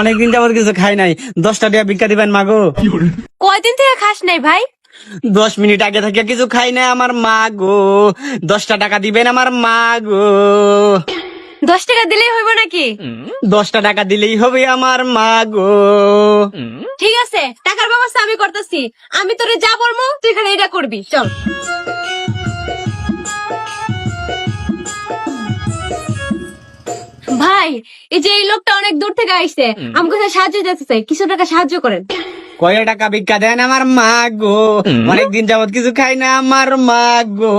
অনেকদিন যাবত কিছু খাই নাই। দশটা টাকা ভিক্ষা দিবেন মাগো। কয়দিন থেকে খাস নাই ভাই? দশ মিনিট আগে থেকে কিছু খাই নাই আমার মা গো দশটা টাকা দিবেন আমার মা গো দশ টাকা দিলেই হইব নাকি? দশটা টাকা দিলেই হবে আমার মা গো ঠিক আছে টাকার ব্যবস্থা আমি করতেছি। আমি তোরে যা বলব তুই এখানে এটা করবি। চল। ভাই এই যে এই লোকটা অনেক দূর থেকে আইছে। আমাকে সাহায্য দিতে চাই কিছু টাকা সাহায্য করেন। কয় টাকা ভিক্ষা দেন আমার মা গো অনেকদিন যাবত কিছু খাই না আমার মা গো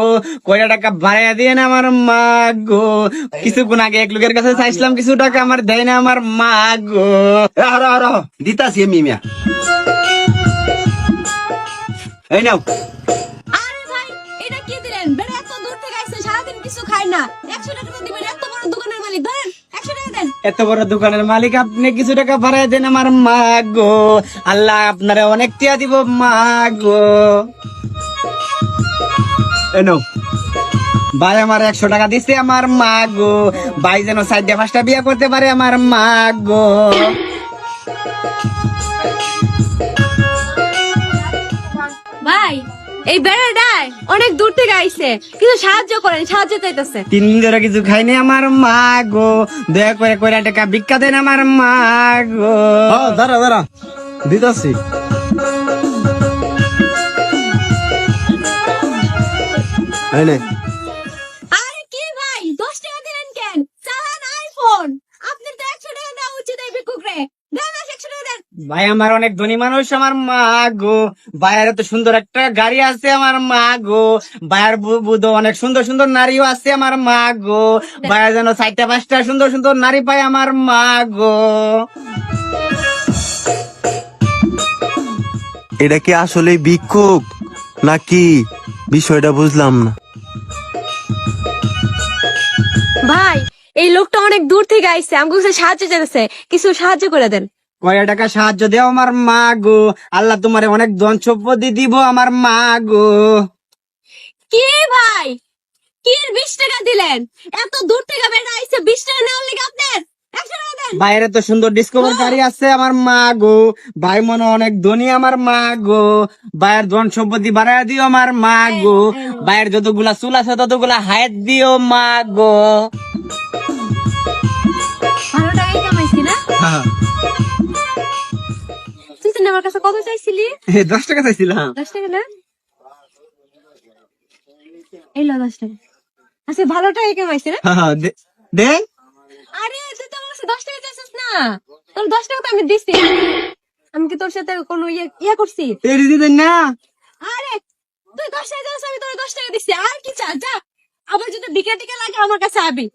কয় টাকা বাড়াইয়া দিয়েন আমার মা গো কিছুক্ষণ আগে এক লোকের কাছে চাইছিলাম কিছু টাকা আমার দেয় না আমার মা গো আহ রহ রহ দিতাছি আমি মিয়া। এই নাও। এত বড় দোকানের মালিক, আপনি কিছু টাকা ভাড়া দেন আমার মা গো আল্লাহ আপনারা অনেক টিয়া দিব মা গো এনো ভাই, আমার একশো টাকা দিছে আমার মা গো ভাই যেন সাইড পাঁচটা বিয়ে করতে পারে আমার মা গো এই বেড়াটায় অনেক দূর থেকে আইছে কিছু সাহায্য করেন সাহায্য চাইতেছে। তিন দিন ধরে কিছু খাইনি আমার মা গো। দয়া করে কয়টা টাকা ভিক্ষা দেন আমার মা গো। দাঁড়া দাঁড়া। দিতাছি। আরে কি ভাই দশ টাকা দিলেন কেন? চালান আইফোন। আপনার তো একশো টাকা দেওয়া উচিত এই বিকুকরে দেন একশো টাকা দেন ভাই আমার অনেক ধনী মানুষ আমার মা গো। ভাইয়ের এত সুন্দর একটা গাড়ি আছে আমার মা গো। ভাইয়ের বুধ অনেক সুন্দর সুন্দর নারীও আছে আমার মা গো। ভাইয়ের যেন চারটা পাঁচটা সুন্দর সুন্দর নারী পায় আমার মা গো। এটা কি আসলে বিক্ষোভ নাকি? বিষয়টা বুঝলাম না। ভাই এই লোকটা অনেক দূর থেকে আইছে আমাকে সাহায্য চাইতেছে। কিছু সাহায্য করে দেন। কয় টাকা সাহায্য দেও আমার মা গো আল্লাহ তোমারে অনেক ধন সম্পত্তি দিব আমার মা গো কি ভাই? কি বিশ টাকা দিলেন? এত দূর থেকে বেড়া আইছে বিশ টাকা নেওয়ার লেগে আপনার? একশো টাকা দেন। বাইরে তো সুন্দর ডিসকভার গাড়ি আছে আমার মা গো ভাই মনে অনেক ধনী আমার মা গো ভাইয়ের ধন সম্পত্তি বাড়ায় দিও আমার মা গো ভাইয়ের যতগুলা চুল আছে ততগুলা হায়াত দিও মা গো ভালো টাকাই কামাইছি না? তো আমার কাছে কত চাইছিলি? দশ টাকা চাইছিলাম দশ টাকা না? এলো দশ টাকা। আচ্ছা ভালো টাকাই কামাইছি না? দে আরে তুই তো আমার কাছে দশ টাকা চাইছিস না। তোর দশ টাকা তো আমি দিছি। আমি কি তোর সাথে কোনো ইয়ে ইয়ে করছি? তেরি দিতেন না। আরে তুই দশ টাকা চাইছিস আমি তোর দশ টাকা দিচ্ছি আর কি চা যা। আবার যদি বিকেল টিকে লাগে আমার কাছে আবি।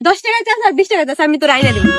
দশ টাকা চাস আর বিশ টাকা চাস আমি তোর আইনা দেবো।